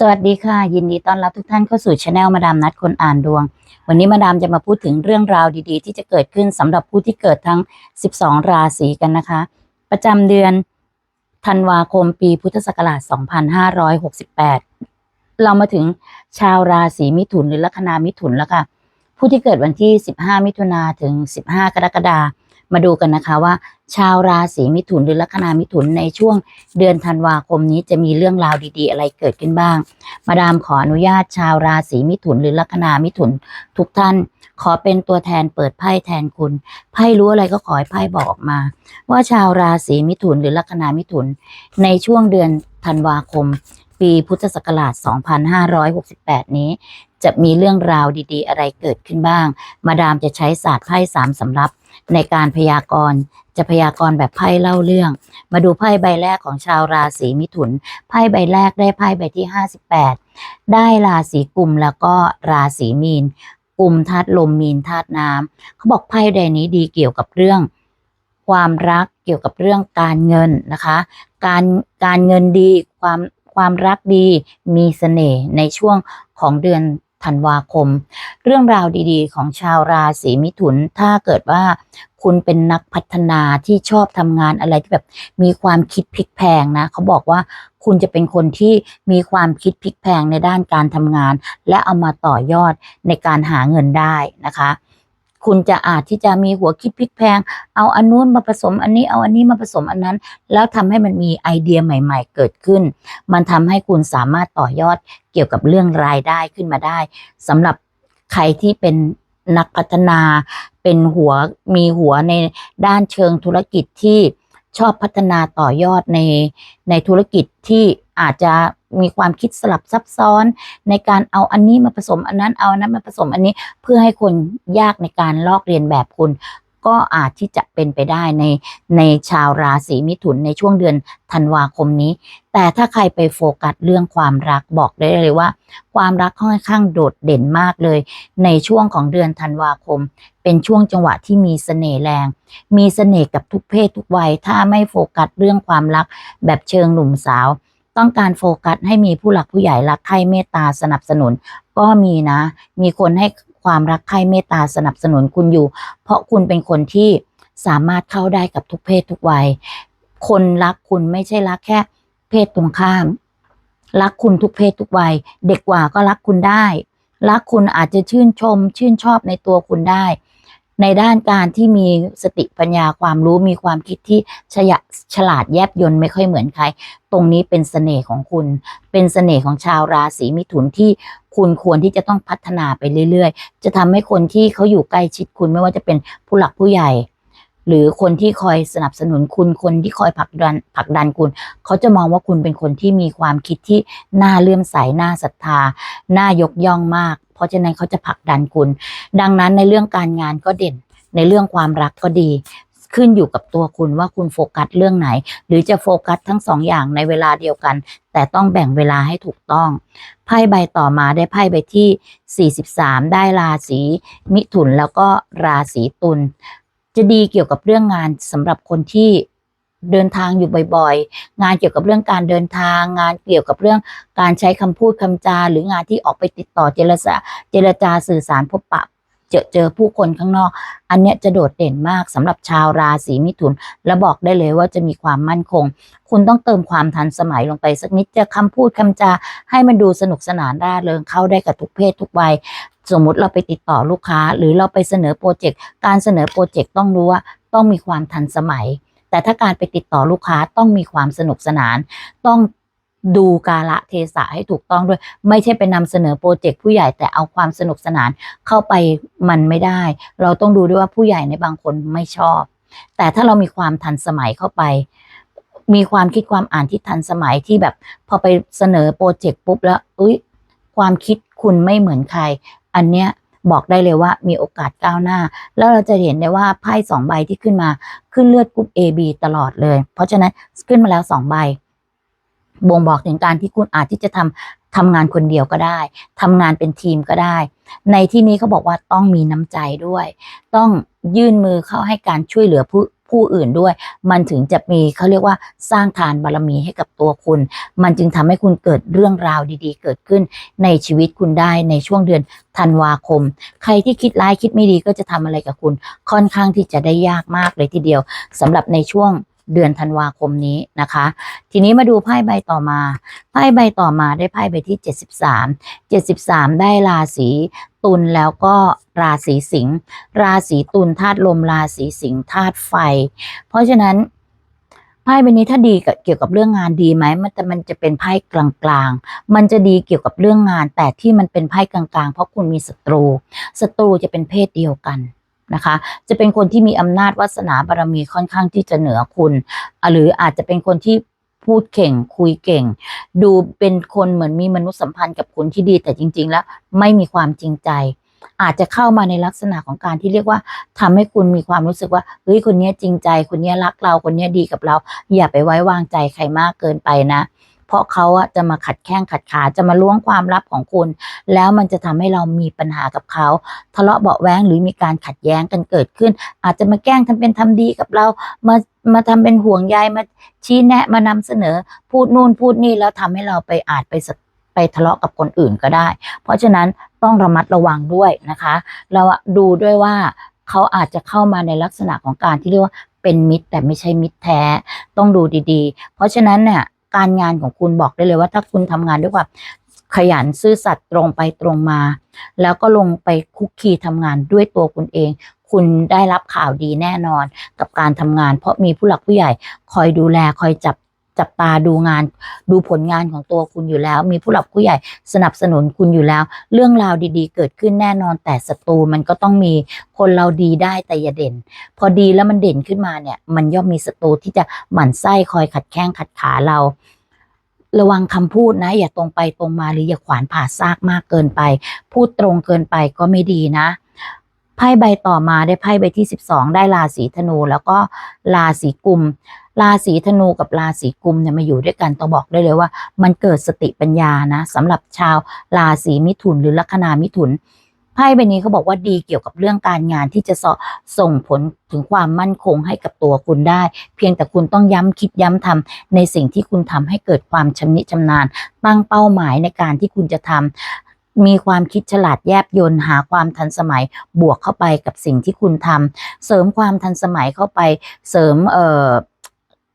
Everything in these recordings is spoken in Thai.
สวัสดีค่ะ ยินดีต้อนรับทุกท่านเข้าสู่ช anel มาดามนัดคนอ่านดวง วันนี้มาดามจะมาพูดถึงเรื่องราวดีๆ ที่จะเกิดขึ้นสำหรับผู้ที่เกิดทั้ง 12 ราศีกันนะคะ ประจำเดือนธันวาคมปีพุทธศักราช 2568 เรามาถึงชาวราศีมิถุนหรือลัคนามิถุนแล้วค่ะ ผู้ที่เกิดวันที่ 15 มิถุนาถึง 15 กรกฎาคม มาดูกันนะคะว่า ชาวราศีมิถุนหรือลัคนามิถุนในช่วงเดือนธันวาคมนี้จะมีเรื่องราวดี ๆ อะไรเกิดขึ้นบ้าง มาดามขออนุญาตชาวราศีมิถุนหรือลัคนามิถุนทุกท่าน ขอเป็นตัวแทนเปิดไพ่แทนคุณไพ่รู้อะไรก็ขอให้ไพ่บอกออกมา ว่าชาวราศีมิถุนหรือลัคนามิถุน ในช่วงเดือนธันวาคมปีพุทธศักราช 2568 นี้ จะมีเรื่องราวดีๆ อะไรเกิดขึ้นบ้าง มาดามจะใช้ศาสตร์ไพ่สามสำรับ ในการพยากรณ์จะพยากรณ์แบบไพ่เล่าเรื่อง มาดูไพ่ใบแรกของชาวราศีมิถุน ไพ่ใบแรกได้ไพ่ใบที่ 58 ได้ราศีกุมแล้วก็ราศีมีน กุมธาตุลมมีนธาตุน้ำเขาบอกไพ่ใดนี้ดีเกี่ยวกับเรื่อง ความรักเกี่ยวกับเรื่องการเงินนะคะ การการเงินดีความความรักดีมีเสน่ห์ในช่วงของเดือน ธันวาคม เรื่องราวดีๆ ของชาวราศีมิถุน ถ้าเกิดว่าคุณเป็นนักพัฒนาที่ชอบทำงานอะไรที่แบบมีความคิดพลิกแพงนะเขาบอกว่าคุณจะเป็นคนที่มีความคิดพลิกแพงในด้านการทำงาน และเอามาต่อยอดในการหาเงินได้นะคะ คุณจะอาจที่จะมีหัวคิดพลิกแพง เอาอันนู้นมาผสมอันนี้เอาอันนี้มาผสมอันนั้น แล้วทำให้มันมีไอเดียใหม่ ๆ เกิดขึ้น มันทำให้คุณสามารถต่อยอดเกี่ยวกับเรื่องรายได้ขึ้นมาได้สำหรับใครที่เป็นนักพัฒนา เป็นหัวมีหัวในด้านเชิงธุรกิจที่ชอบพัฒนาต่อยอดในในธุรกิจที่ อาจจะมีความคิดสลับซับซ้อน ในการเอาอันนี้มาผสมอันนั้นเอาอันนั้นมาผสมอันนี้เพื่อให้คนยากในการลอกเรียนแบบคุณ ก็อาจที่จะเป็นไปได้ในในชาวราศีมิถุนในช่วงเดือนธันวาคมนี้ แต่ถ้าใครไปโฟกัสเรื่องความรักบอกได้เลยว่า ความรักค่อนข้างโดดเด่นมากเลย ในช่วงของเดือนธันวาคม เป็นช่วงจังหวะที่มีเสน่ห์แรง มีเสน่ห์กับทุกเพศทุกวัย ถ้าไม่โฟกัสเรื่องความรักแบบเชิงหนุ่มสาว ต้องการโฟกัสให้มีผู้หลักผู้ใหญ่รักใคร่เมตตาสนับสนุน ก็มีนะ มีคนให้ความรักใคร่เมตตาสนับสนุนคุณอยู่ เพราะคุณเป็นคนที่สามารถเข้าได้กับทุกเพศทุกวัย คนรักคุณไม่ใช่รักแค่ เพศตรงข้าม รักคุณทุกเพศทุกวัย เด็กกว่าก็รักคุณได้ รักคุณอาจจะชื่นชม ชื่นชอบในตัวคุณได้ ในด้านการที่มีสติปัญญาความรู้มีความคิดที่ฉยะฉลาดแยบยนต์ไม่ค่อยเหมือนใคร ตรงนี้เป็นเสน่ห์ของคุณ เป็นเสน่ห์ของชาวราศีมิถุนที่คุณควรที่จะต้องพัฒนาไปเรื่อย ๆ จะทำให้คนที่เขาอยู่ใกล้ชิดคุณไม่ว่าจะเป็นผู้หลักผู้ใหญ่ หรือคนที่คอยสนับสนุนคุณคนที่คอยผลักดันผลักดันคุณ เขาจะมองว่าคุณเป็นคนที่มีความคิดที่น่าเลื่อมใสน่าศรัทธาน่ายกย่องมาก เพราะฉะนั้นเขาจะผลักดันคุณ ดังนั้นในเรื่องการงานก็เด่น ในเรื่องความรักก็ดีขึ้นอยู่กับตัวคุณว่าคุณโฟกัสเรื่องไหน หรือจะโฟกัสทั้งสองอย่างในเวลาเดียวกัน แต่ต้องแบ่งเวลาให้ถูกต้อง ไพ่ใบต่อมาได้ไพ่ใบที่ 43 ได้ราศีมิถุนแล้วก็ราศีตุลจะดีเกี่ยวกับเรื่องงานสำหรับคนที่ เดินทางอยู่บ่อยๆ งานเกี่ยวกับเรื่องการเดินทาง งานเกี่ยวกับเรื่องการใช้คำพูดคำจา หรืองานที่ออกไปติดต่อเจรจาเจรจาสื่อสารพบปะเจอเจอผู้คนข้างนอก อันเนี้ยจะโดดเด่นมากสำหรับชาวราศีมิถุน และบอกได้เลยว่าจะมีความมั่นคง คุณต้องเติมความทันสมัยลงไปสักนิดจะคำพูดคำจา ให้มันดูสนุกสนานร่าเริงเข้าได้กับทุกเพศทุกวัยสมมุติเราไปติดต่อลูกค้า หรือเราไปเสนอโปรเจกต์การเสนอโปรเจกต์ต้องรู้ว่าต้องมีความทันสมัย แต่ถ้าการไปติดต่อลูกค้าต้องมีความสนุกสนาน ต้องดูกาละเทศะให้ถูกต้องด้วย ไม่ใช่ไปนำเสนอโปรเจกต์ผู้ใหญ่แต่เอาความสนุกสนานเข้าไปมันไม่ได้ เราต้องดูด้วยว่าผู้ใหญ่ในบางคนไม่ชอบ แต่ถ้าเรามีความทันสมัยเข้าไป มีความคิดความอ่านที่ทันสมัยที่แบบ พอไปเสนอโปรเจกต์ปุ๊บแล้วเอ้ยความคิดคุณไม่เหมือนใคร อันเนี้ย บอกได้เลยว่ามีโอกาสก้าวหน้า แล้วเราจะเห็นได้ว่าไพ่สองใบที่ขึ้นมาขึ้นเลือดกรุ๊ป A B ตลอดเลย เพราะฉะนั้นขึ้นมาแล้วสองใบบ่งบอกถึงการที่คุณอาจที่จะทำทำงานคนเดียวก็ได้ทำงานเป็นทีมก็ได้ ในที่นี้เขาบอกว่าต้องมีน้ำใจด้วย ต้องยื่นมือเข้าให้การช่วยเหลือผู้ ผู้อื่นด้วย มันถึงจะมีเขาเรียกว่าสร้างทานบารมีให้กับตัวคุณ มันจึงทำให้คุณเกิดเรื่องราวดีๆ เกิดขึ้นในชีวิตคุณได้ในช่วงเดือนธันวาคม ใครที่คิดร้ายคิดไม่ดีก็จะทำอะไรกับคุณ ค่อนข้างที่จะได้ยากมากเลยทีเดียวสำหรับในช่วงเดือนธันวาคมนี้นะคะ ทีนี้มาดูไพ่ใบต่อมา ไพ่ใบต่อมาได้ไพ่ใบที่ 73 73 ได้ราศีตุลแล้วก็ ราศีสิงห์ราศีตุลธาตุลมราศีสิงห์ธาตุไฟ เพราะฉะนั้นไพ่ใบนี้ถ้าดีเกี่ยวกับเรื่องงานดีไหมมันแต่มันจะเป็นไพ่กลางๆ มันจะดีเกี่ยวกับเรื่องงาน แต่ที่มันเป็นไพ่กลางๆ เพราะคุณมีศัตรูศัตรูจะเป็นเพศเดียวกันนะคะ จะเป็นคนที่มีอำนาจวาสนาบารมีค่อนข้างที่จะเหนือคุณ หรืออาจจะเป็นคนที่พูดเก่งคุยเก่ง ดูเป็นคนเหมือนมีมนุษยสัมพันธ์กับคุณที่ดีแต่จริง ๆ แล้วไม่มีความจริงใจ อาจจะเข้ามาในลักษณะของการที่เรียกว่าทำให้คุณมีความรู้สึกว่าเฮ้ยคนนี้จริงใจ คนนี้รักเราคนนี้ดีกับเรา อย่าไปไว้วางใจใครมากเกินไปนะ เพราะเขาอะจะมาขัดแข้งขัดขาจะมาล้วงความลับของคุณ แล้วมันจะทำให้เรามีปัญหากับเขา ทะเลาะเบาะแว้งหรือมีการขัดแย้งกันเกิดขึ้น อาจจะมาแกล้งทำเป็นทำดีกับเรามามาทำเป็นห่วงใยมาชี้แนะมานำเสนอ พูดนู่นพูดนี่แล้วทำให้เราไปอาจไปสะ ไปทะเลาะกับคนอื่นก็ได้ เพราะฉะนั้นต้องระมัดระวังด้วยนะคะ เราดูด้วยว่าเขาอาจจะเข้ามาในลักษณะของการที่เรียกว่าเป็นมิตรแต่ไม่ใช่มิตรแท้ต้องดูดีๆ เพราะฉะนั้นเนี่ยการงานของคุณบอกได้เลยว่าถ้าคุณทำงานด้วยความขยันซื่อสัตย์ตรงไปตรงมา แล้วก็ลงไปคุกคีทำงานด้วยตัวคุณเอง คุณได้รับข่าวดีแน่นอนกับการทำงาน เพราะมีผู้หลักผู้ใหญ่คอยดูแลคอยจับ จับตาดูงาน ดูผลงานของตัวคุณอยู่แล้ว มีผู้หลักผู้ใหญ่สนับสนุนคุณอยู่แล้ว เรื่องราวดีๆ เกิดขึ้นแน่นอนแต่ศัตรูมันก็ต้องมีคนเราดีได้แต่อย่าเด่น พอดีแล้วมันเด่นขึ้นมาเนี่ย มันย่อมมีศัตรูที่จะหมั่นไส้คอยขัดแข้งขัดขาเราระวังคำพูดนะ อย่าตรงไปตรงมาหรืออย่าขวานผ่าซากมากเกินไป พูดตรงเกินไปก็ไม่ดีนะไพ่ใบต่อมาได้ไพ่ใบที่ 12 ได้ราศีธนู แล้วก็ราศีกุม ราศีธนูกับราศีกุมเนี่ยมาอยู่ด้วยกันต้องบอกได้เลยว่า มันเกิดสติปัญญานะสำหรับชาวราศีมิถุนหรือลัคนามิถุนไพ่ใบนี้เขาบอกว่าดีเกี่ยวกับเรื่องการงานที่จะสส่งผลถึงความมั่นคงให้กับตัวคุณได้ เพียงแต่คุณต้องย้ำคิดย้ำทำในสิ่งที่คุณทำให้เกิดความชำนิชำนาญ ตั้งเป้าหมายในการที่คุณจะทำมีความคิดฉลาดแยบยนต์หาความทันสมัยบวกเข้าไปกับสิ่งที่คุณทำเสริมความทันสมัยเข้าไปเสริมเอ่อ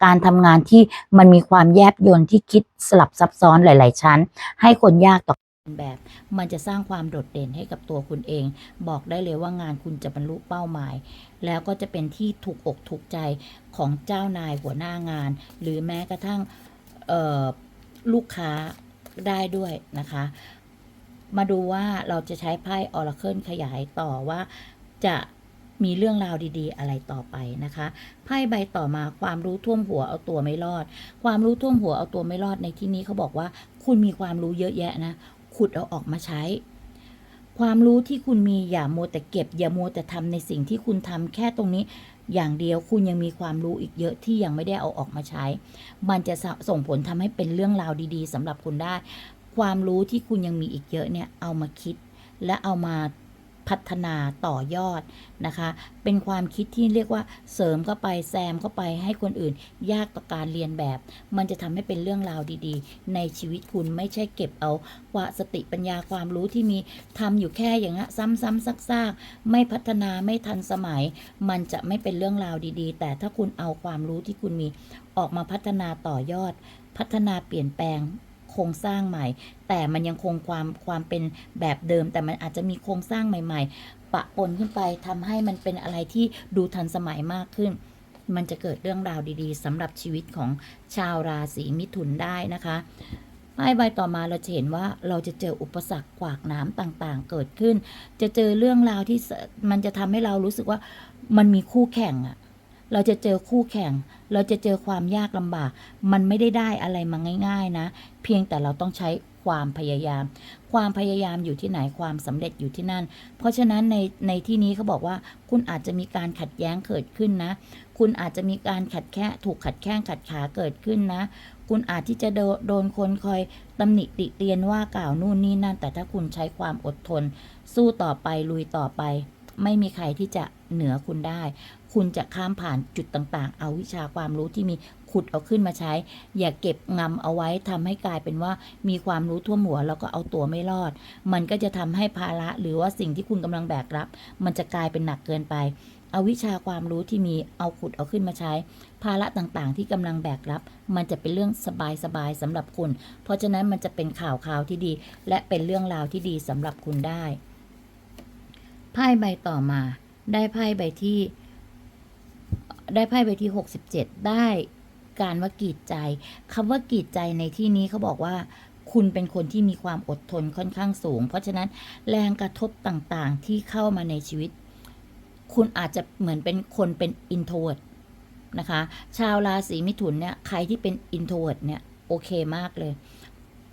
การทำงานที่มันมีความแยบยนต์ที่คิดสลับซับซ้อนหลาย ๆ ชั้น ให้คนยากต่อการแบบ มันจะสร้างความโดดเด่นให้กับตัวคุณเอง บอกได้เลยว่างานคุณจะบรรลุเป้าหมาย แล้วก็จะเป็นที่ถูกอกถูกใจของเจ้านายหัวหน้างาน หรือแม้กระทั่งลูกค้าได้ด้วยนะคะ มาดูว่าเราจะใช้ไพ่ออร์เคิลขยายต่อว่าจะ มีเรื่องราวดีๆ อะไรต่อไปนะคะไพ่ใบต่อมาความรู้ท่วมหัวเอาตัวไม่รอด ความรู้ท่วมหัวเอาตัวไม่รอดในที่นี้เขาบอกว่า คุณมีความรู้เยอะแยะนะขุดเอาออกมาใช้ ความรู้ที่คุณมีอย่ามัวแต่เก็บ อย่ามัวแต่ทำในสิ่งที่คุณทำแค่ตรงนี้อย่างเดียวคุณยังมีความรู้อีกเยอะที่ยังไม่ได้เอาออกมาใช้ มันจะสส่งผลทำให้เป็นเรื่องราวดีๆสำหรับคุณได้ ความรู้ที่คุณยังมีอีกเยอะเนี่ยเอามาคิด และเอามา พัฒนาต่อยอดนะคะ เป็นความคิดที่เรียกว่าเสริมเข้าไปแซมเข้าไปให้คนอื่น ยากต่อการเรียนแบบ มันจะทำให้เป็นเรื่องราวดีๆ ในชีวิตคุณไม่ใช่เก็บเอาว่าสติปัญญาความรู้ที่มีทำอยู่แค่อย่างนี้นซ้ำๆซากๆ ไม่พัฒนาไม่ทันสมัย มันจะไม่เป็นเรื่องราวดีๆ แต่ถ้าคุณเอาความรู้ที่คุณมีออกมาพัฒนาต่อยอด พัฒนาเปลี่ยนแปลง โครงสร้างใหม่ แต่มันยังคงความความเป็นแบบเดิม แต่มันอาจจะมีโครงสร้างใหม่ ๆ ปะปนขึ้นไปทำให้มันเป็นอะไรที่ดูทันสมัยมากขึ้น มันจะเกิดเรื่องราวดีๆสำหรับชีวิตของชาวราศีมิถุนได้นะคะไพ่ใบต่อมาเราจะเห็นว่าเราจะเจออุปสรรคขวากน้ำต่างๆ เกิดขึ้น จะเจอเรื่องราวที่มันจะทำให้เรารู้สึกว่ามันมีคู่แข่งอะ เราจะเจอคู่แข่ง เราจะเจอความยากลำบาก มันไม่ได้ได้อะไรมาง่าย ๆ นะ เพียงแต่เราต้องใช้ความพยายาม ความพยายามอยู่ที่ไหนความสำเร็จอยู่ที่นั่น เพราะฉะนั้นในในที่นี้เขาบอกว่า คุณอาจจะมีการขัดแย้งเกิดขึ้นนะ คุณอาจจะมีการขัดแค่ถูกขัดแข้งขัดขาเกิดขึ้นนะ คุณอาจที่จะโดโดนคนคอยตำหนิติเตียนว่ากล่าวนู่นนี่นั่น แต่ถ้าคุณใช้ความอดทน สู้ต่อไปลุยต่อไป ไม่มีใครที่จะเหนือคุณได้ คุณจะข้ามผ่านจุดต่างๆ เอาวิชาความรู้ที่มีขุดเอาขึ้นมาใช้ อย่าเก็บงำเอาไว้ทำให้กลายเป็นว่ามีความรู้ท่วมหัวแล้วก็เอาตัวไม่รอด มันก็จะทำให้ภาระหรือว่าสิ่งที่คุณกำลังแบกรับ มันจะกลายเป็นหนักเกินไป เอาวิชาความรู้ที่มีเอาขุดเอาขึ้นมาใช้ ภาระต่างๆ ที่กำลังแบกรับ มันจะเป็นเรื่องสบายๆสำหรับคุณ เพราะฉะนั้นมันจะเป็นข่าวข่าวที่ดี และเป็นเรื่องราวที่ดีสำหรับคุณได้ไพ่ใบต่อมา ได้ไพ่ใบที่ ได้ไพ่ใบที่ 67 ได้การว่ากีดใจคำว่ากีดใจในที่นี้เขาบอกว่า คุณเป็นคนที่มีความอดทนค่อนข้างสูง เพราะฉะนั้นแรงกระทบต่างๆที่เข้ามาในชีวิต คุณอาจจะเหมือนเป็นคนเป็นอินโทรดนะคะ ชาวราศีมิถุนเนี่ยใครที่เป็นอินโทรดเนี่ยโอเคมากเลย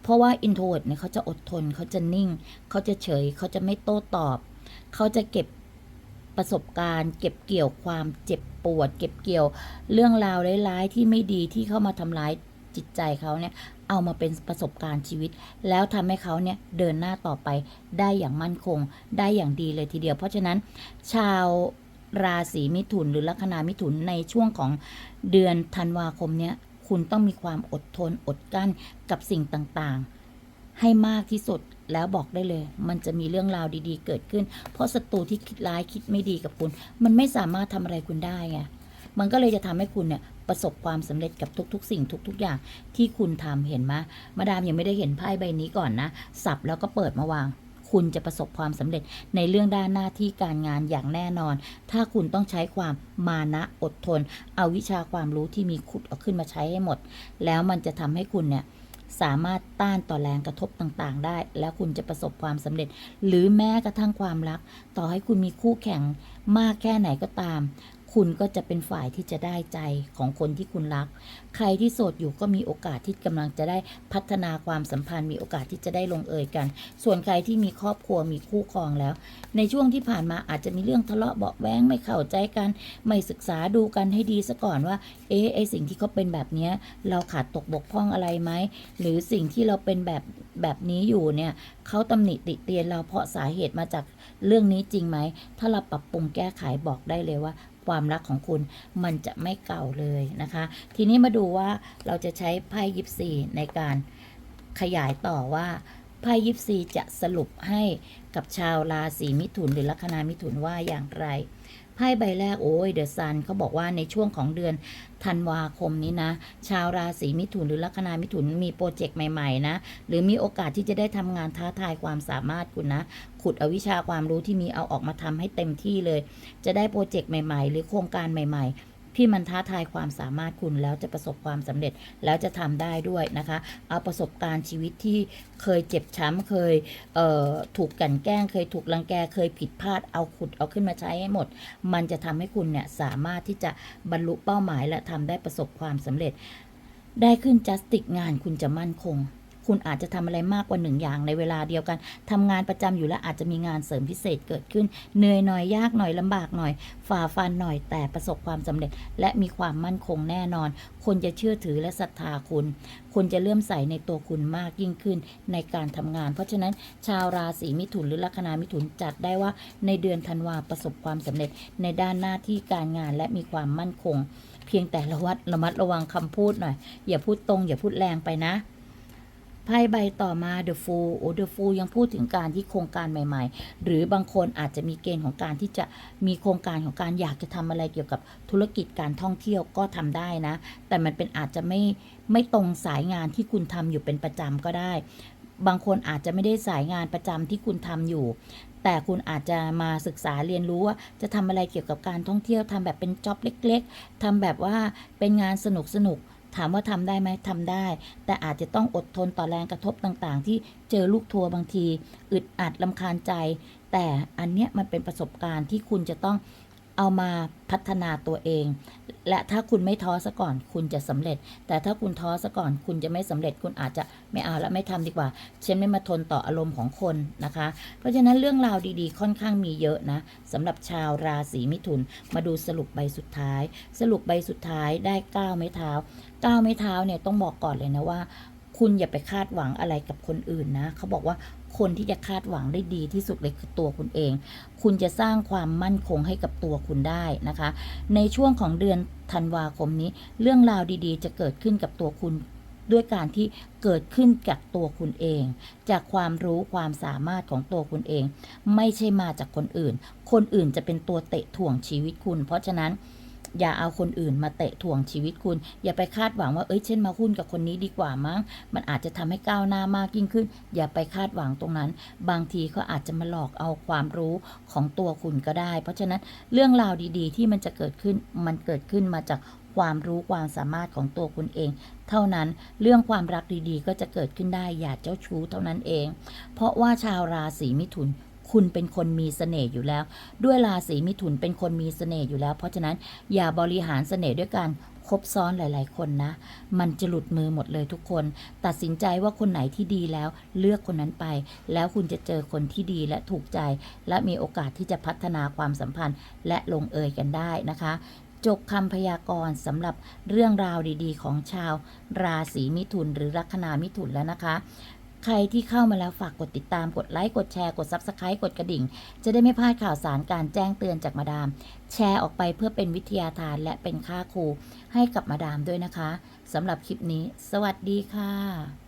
เพราะว่าอินโทรดเนี่ยเขาจะอดทนเขาจะนิ่ง เขาจะเฉย เขาจะไม่โต้ตอบ เขาจะเก็บ ประสบการณ์ เก็บเกี่ยวความเจ็บปวด เก็บเกี่ยวเรื่องราวร้ายๆที่ไม่ดีที่เข้ามาทำร้ายจิตใจเขาเนี่ยเอามาเป็นประสบการณ์ชีวิต แล้วทำให้เขาเนี่ยเดินหน้าต่อไปได้อย่างมั่นคง ได้อย่างดีเลยทีเดียว เพราะฉะนั้น ชาวราศีมิถุนหรือลัคนามิถุนในช่วงของเดือนธันวาคมเนี่ยคุณต้องมีความอดทนอดกลั้นกับสิ่งต่างๆ ให้มากที่สุดแล้วบอกได้เลย มันจะมีเรื่องราวดีๆ เกิดขึ้น เพราะศัตรูที่คิดร้ายคิดไม่ดีกับคุณ มันไม่สามารถทำอะไรคุณได้ไงมันก็เลยจะทำให้คุณเนี่ยประสบความสำเร็จกับทุก ๆ สิ่งทุก ๆ อย่างที่คุณทำเห็นไหมมาดามยังไม่ได้เห็นไพ่ใบนี้ก่อนนะ สับแล้วก็เปิดมาวาง คุณจะประสบความสำเร็จในเรื่องด้านหน้าที่การงานอย่างแน่นอน ถ้าคุณต้องใช้ความมานะอดทน เอาวิชาความรู้ที่มีขุดเอาขึ้นมาใช้ให้หมด แล้วมันจะทำให้คุณเนี่ย สามารถต้านต่อแรงกระทบต่างๆ ได้ แล้วคุณจะประสบความสำเร็จ หรือแม้กระทั่งความรัก ต่อให้คุณมีคู่แข่งมากแค่ไหนก็ตาม คุณก็จะเป็นฝ่ายที่จะได้ใจของคนที่คุณรัก ใครที่โสดอยู่ก็มีโอกาสที่กำลังจะได้พัฒนาความสัมพันธ์ มีโอกาสที่จะได้ลงเอยกัน ส่วนใครที่มีครอบครัวมีคู่ครองแล้ว ในช่วงที่ผ่านมาอาจจะมีเรื่องทะเลาะเบาะแว้งไม่เข้าใจกัน ไม่ศึกษาดูกันให้ดีซะก่อนว่า เอ๊ะไอสิ่งที่เขาเป็นแบบนี้เราขาดตกบกพร่องอะไรไหมหรือสิ่งที่เราเป็นแบบแบบนี้อยู่เนี่ยเขาตำหนิติเตียนเราเพราะสาเหตุมาจากเรื่องนี้จริงไหมถ้าเราปรับปรุงแก้ไขบอกได้เลยว่า ความรักของคุณมันจะไม่เก่าเลยนะคะ ทีนี้มาดูว่าเราจะใช้ไพ่ยิปซีในการขยายต่อว่าไพ่ยิปซีจะสรุปให้กับชาวราศีมิถุนหรือลัคนามิถุนว่าอย่างไร ไพ่ใบแรกโอ้ยเดอะซันเขาบอกว่าในช่วงของเดือนธันวาคมนี้นะ ชาวราศีมิถุนหรือลัคนามิถุนมีโปรเจกต์ใหม่ๆนะ หรือมีโอกาสที่จะได้ทำงานท้าทายความสามารถคุณนะ ขุดเอาวิชาความรู้ที่มีเอาออกมาทำให้เต็มที่เลย จะได้โปรเจกต์ใหม่ ๆ หรือโครงการใหม่ ๆ ที่มันท้าทายความสามารถคุณแล้วจะประสบความสำเร็จแล้วจะทำได้ด้วยนะคะ เอาประสบการณ์ชีวิตที่เคยเจ็บช้ำเคยเถูกกลันแกล้ง เคยถูกรังแกเคยผิดพลาดเอาขุดเอาขึ้นมาใช้ให้หมด มันจะทำให้คุณเนี่ยสามารถที่จะบรรลุเป้าหมายและทำได้ประสบความสำเร็จ ได้ขึ้นจัสติกงานคุณจะมั่นคง คุณอาจจะทำอะไรมากกว่าหนึ่งอย่างในเวลาเดียวกันทำงานประจำอยู่แล้วอาจจะมีงานเสริมพิเศษเกิดขึ้น เหนื่อยหน่อยยากหน่อยลำบากหน่อย ฝ่าฟันหน่อยแต่ประสบความสำเร็จ และมีความมั่นคงแน่นอน คนจะเชื่อถือและศรัทธาคุณคุณจะเลื่อมใสในตัวคุณมากยิ่งขึ้นในการทำงาน เพราะฉะนั้นชาวราศีมิถุนหรือลัคนามิถุนจัดได้ว่าในเดือนธันวาประสบความสำเร็จในด้านหน้าที่การงานและมีความมั่นคง เพียงแต่ระวัดระมัดระวังคำพูดหน่อย อย่าพูดตรง อย่าพูดแรงไปนะ ไพ่ใบต่อมา The Fool โอ้ The Fool ยังพูดถึงการที่โครงการใหม่ๆ หรือบางคนอาจจะมีเกณฑ์ของการที่จะมีโครงการของการอยากจะทำอะไรเกี่ยวกับธุรกิจการท่องเที่ยวก็ทำได้นะ แต่มันเป็นอาจจะไม่ไม่ตรงสายงานที่คุณทำอยู่เป็นประจำก็ได้ บางคนอาจจะไม่ได้สายงานประจำที่คุณทำอยู่แต่คุณอาจจะมาศึกษาเรียนรู้ว่าจะทำอะไรเกี่ยวกับการท่องเที่ยวทำแบบเป็นจ็อบเล็ก ๆทำแบบว่าเป็นงานสนุกสนุกๆ ถามว่าทำได้ไหมทำได้ แต่อาจจะต้องอดทนต่อแรงกระทบต่างๆ ที่เจอลูกทัวร์บางที อึดอัดลำคาญใจ แต่อันเนี้ยมันเป็นประสบการณ์ที่คุณจะต้อง เอามาพัฒนาตัวเอง และถ้าคุณไม่ท้อซะก่อนคุณจะสำเร็จ แต่ถ้าคุณท้อซะก่อนคุณจะไม่สำเร็จคุณอาจจะไม่เอาและไม่ทำดีกว่าฉันไม่มาทนต่ออารมณ์ของคนนะคะ เพราะฉะนั้นเรื่องราวดีๆ ค่อนข้างมีเยอะนะสำหรับชาวราศีมิถุน มาดูสรุปใบสุดท้าย สรุปใบสุดท้ายได้9ไม้เท้า9ไม้เท้าเนี่ยต้องบอกก่อนเลยนะว่าคุณอย่าไปคาดหวังอะไรกับคนอื่นนะ เขาบอกว่า คนที่จะคาดหวังได้ดีที่สุดเลยคือตัวคุณเอง คุณจะสร้างความมั่นคงให้กับตัวคุณได้นะคะ ในช่วงของเดือนธันวาคมนี้ เรื่องราวดีๆ จะเกิดขึ้นกับตัวคุณด้วยการที่เกิดขึ้นกับตัวคุณเอง จากความรู้ความสามารถของตัวคุณเอง ไม่ใช่มาจากคนอื่น คนอื่นจะเป็นตัวเตะถ่วงชีวิตคุณ เพราะฉะนั้น อย่าเอาคนอื่นมาเตะถ่วงชีวิตคุณ อย่าไปคาดหวังว่าเอ้ยเช่นมาหุ้นกับคนนี้ดีกว่ามั้ง มันอาจจะทำให้ก้าวหน้ามากยิ่งขึ้น อย่าไปคาดหวังตรงนั้น บางทีเขาอาจจะมาหลอกเอาความรู้ของตัวคุณก็ได้ เพราะฉะนั้นเรื่องราวดีๆ ที่มันจะเกิดขึ้นมันเกิดขึ้นมาจากความรู้ความสามารถของตัวคุณเอง เท่านั้นเรื่องความรักดีๆ ก็จะเกิดขึ้นได้อย่าเจ้าชู้เท่านั้นเอง เพราะว่าชาวราศีมิถุน คุณเป็นคนมีเสน่ห์อยู่แล้ว ด้วยราศีมิถุนเป็นคนมีเสน่ห์อยู่แล้ว เพราะฉะนั้นอย่าบริหารเสน่ห์ด้วยการคบซ้อนหลาย ๆ คนนะ มันจะหลุดมือหมดเลยทุกคน ตัดสินใจว่าคนไหนที่ดีแล้ว เลือกคนนั้นไป แล้วคุณจะเจอคนที่ดีและถูกใจ และมีโอกาสที่จะพัฒนาความสัมพันธ์ และลงเอยกันได้นะคะจบคำพยากรณ์สำหรับเรื่องราวดีๆ ของชาวราศีมิถุนหรือลัคนามิถุนแล้วนะคะ ใครที่เข้ามาแล้วฝากกดติดตามกดไลค์กดแชร์กด Subscribe กดกระดิ่ง จะได้ไม่พลาดข่าวสารการแจ้งเตือนจากมาดาม แชร์ออกไปเพื่อเป็นวิทยาทานและเป็นค่าครูให้กับมาดามด้วยนะคะสำหรับคลิปนี้ สวัสดีค่ะ